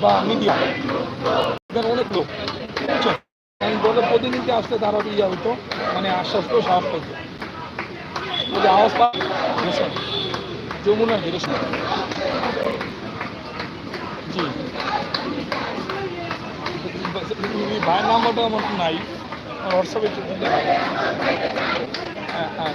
বা মিডিয়া। অনেক লোক। দলের প্রতিনিধি আসলে তারা ইয়ে হতো মানে আশ্বাস তো সাহস পাইতো। যদি আওয়াজ পা বুঝছেন যমুনা হিরোসন জি। ভাইয়ের নাম্বারটা আমার নাই। আমার হোয়াটসঅ্যাপে হ্যাঁ হ্যাঁ।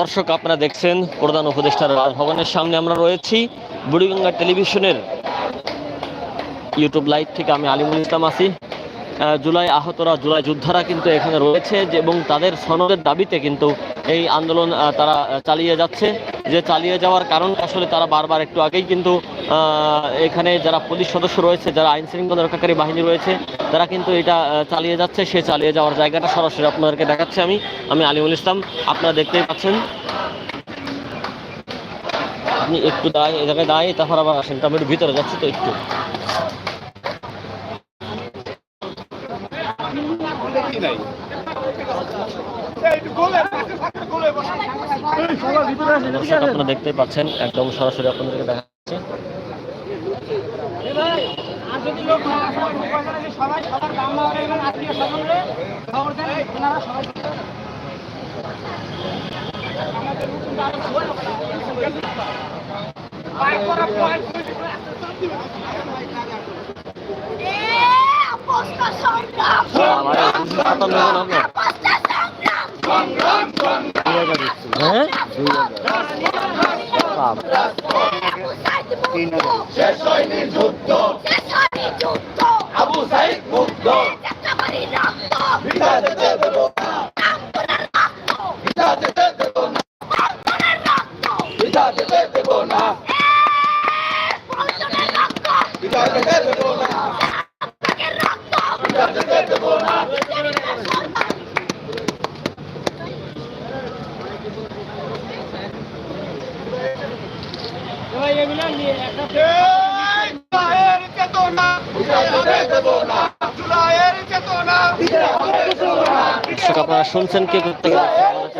দর্শক, আপনারা দেখছেন প্রধান উপদেষ্টার রাজভবনের সামনে আমরা রয়েছি বুড়িগঙ্গা টেলিভিশনের ইউটিউব লাইভ থেকে আমি আলিমুল ইসলাম আছি জুলাই আহতরা, জুলাই যোদ্ধারা কিন্তু এখানে রয়েছে এবং তাদের সনদের দাবিতে কিন্তু এই আন্দোলন তারা চালিয়ে যাচ্ছে। যে চালিয়ে যাওয়ার কারণ আসলে তারা বারবার একটু আগেই কিন্তু এখানে যারা পুলিশ সদস্য রয়েছে, যারা আইন শৃঙ্খলা রক্ষাকারী বাহিনী রয়েছে, তারা কিন্তু এটা চালিয়ে যাচ্ছে। সে চালিয়ে যাওয়ার জায়গাটা সরাসরি আপনাদেরকে দেখাচ্ছি আমি। আমি আলিমুল ইসলাম, আপনারা দেখতেই পাচ্ছেন। আপনি একটু দাঁড়ায় এই জায়গায় দাঁড়িয়ে তারপর আবার আসেন। আমি ভিতরে যাচ্ছি, তো একটু। আপনারা দেখতে পাচ্ছেন একদম সরাসরি আপনাদেরকে দেখাচ্ছে। আর যদি লোক না আসে, সবাই সবার বাংলা এবং আত্মীয় স্বজনরে খবর দেন ওনারা সবাই আমার এই খাতা নেবেন আপনার হ্যাঁ বাপ। আবু সাইদ মুক্ত ভিটা যেতে দেব না দর্শক, আপনারা শুনছেন কে করতে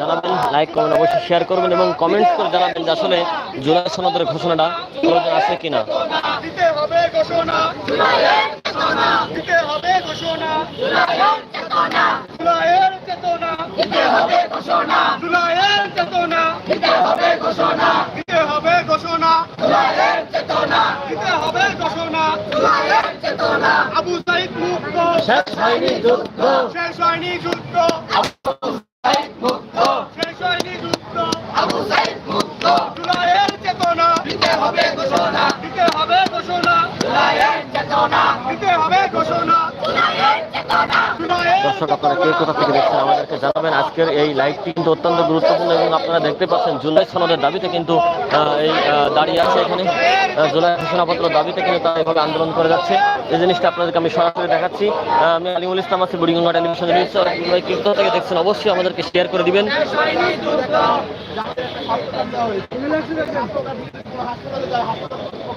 জানাবেন। লাইক কমেন্ট অবশ্যই শেয়ার করবেন এবং কমেন্টস করে জানাবেন যে আসলে জুলাই সনদের ঘোষণাটা প্রয়োজন আছে কিনা। হবে ঘোষণা দিতে হবে ঘোষণা জুলাইয়ের চেতনা দিতে হবে ঘোষণা জুলাইয়ের চেতনা দিতে হবে ঘোষণা দিতে হবে ঘোষণা জুলাইয়ের চেতনা দিতে হবে ঘোষণা জুলাইয়ের চেতনা আবু সাইদ মুক্ত। শেষ হয়নি যুদ্ধ। শেষ হয়নি যুদ্ধ। আবু সাইদ মুক্ত। শেষ হয়নি যুদ্ধ। আবু সাইদ মুক্ত। জুলাইয়ের চেতনা। দিতে হবে ঘোষণা দিতে হবে ঘোষণা জুলাইয়ের চেতনা দিতে হবে ঘোষণা জুলাইয়ের চেতনা জুলাইয়ের দর্শক, আপনারা কে কোথা থেকে দেখছেন আমাদেরকে জানাবেন। আজকের এই লাইভটি কিন্তু অত্যন্ত গুরুত্বপূর্ণ এবং আপনারা দেখতে পাচ্ছেন, জুলাই সনদের দাবিতে কিন্তু এই দাঁড়িয়ে আছে এখানে। জুলাই ঘোষণাপত্র দাবিতে কিন্তু তারা এভাবে আন্দোলন করে যাচ্ছে। এই জিনিসটা আপনাদেরকে আমি সরাসরি দেখাচ্ছি। আমি আলিমুল ইসলাম আছি, বুড়িগঙ্গা টেলিভিশন নিউজ কে কোথা থেকে দেখছেন অবশ্যই আমাদেরকে শেয়ার করে দিবেন।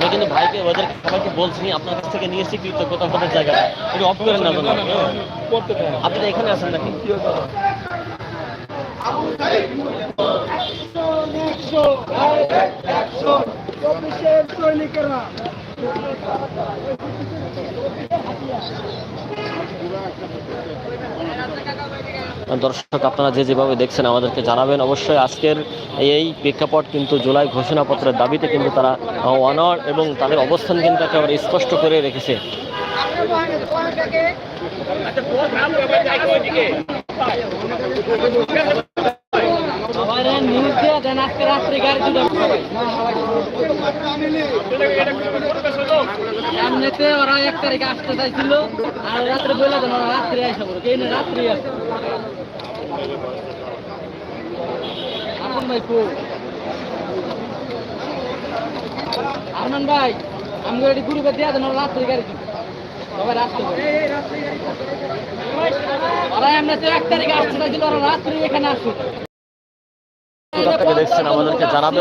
আমি কিন্তু ভাইকে ওদের সবাইকে বলছি, আপনার কাছ থেকে নিয়েছি কৃতজ্ঞতা আপনাদের জায়গাটা। একটু অফ করেন না। আপনি এখানে আসেন নাকি? সৈনিকেরা দর্শক, আপনারা যে যেভাবে দেখছেন আমাদেরকে জানাবেন। অবশ্যই আজকের এই প্রেক্ষাপট কিন্তু জুলাই ঘোষণাপত্রের দাবিতে কিন্তু তারা অনর এবং তাদের অবস্থান কিন্তু একেবারে স্পষ্ট করে রেখেছে। এমনিতে ওরা এক তারিখে আসতে চাইছিল, আর রাত্রে বলে রাত্রে আসা বলো রাত্রে আসে আসুন ভাই কো আরমান ভাই আমি এটি গ্রুপে দিয়ে দেন রাত্রে গাড়ি সবাই আমরা ওরা এমনিতে এক তারিখে চাইছিল ওরা রাত্রে এখানে আসছি আপনাকে দেখছেন আমাদেরকে জানাবেন।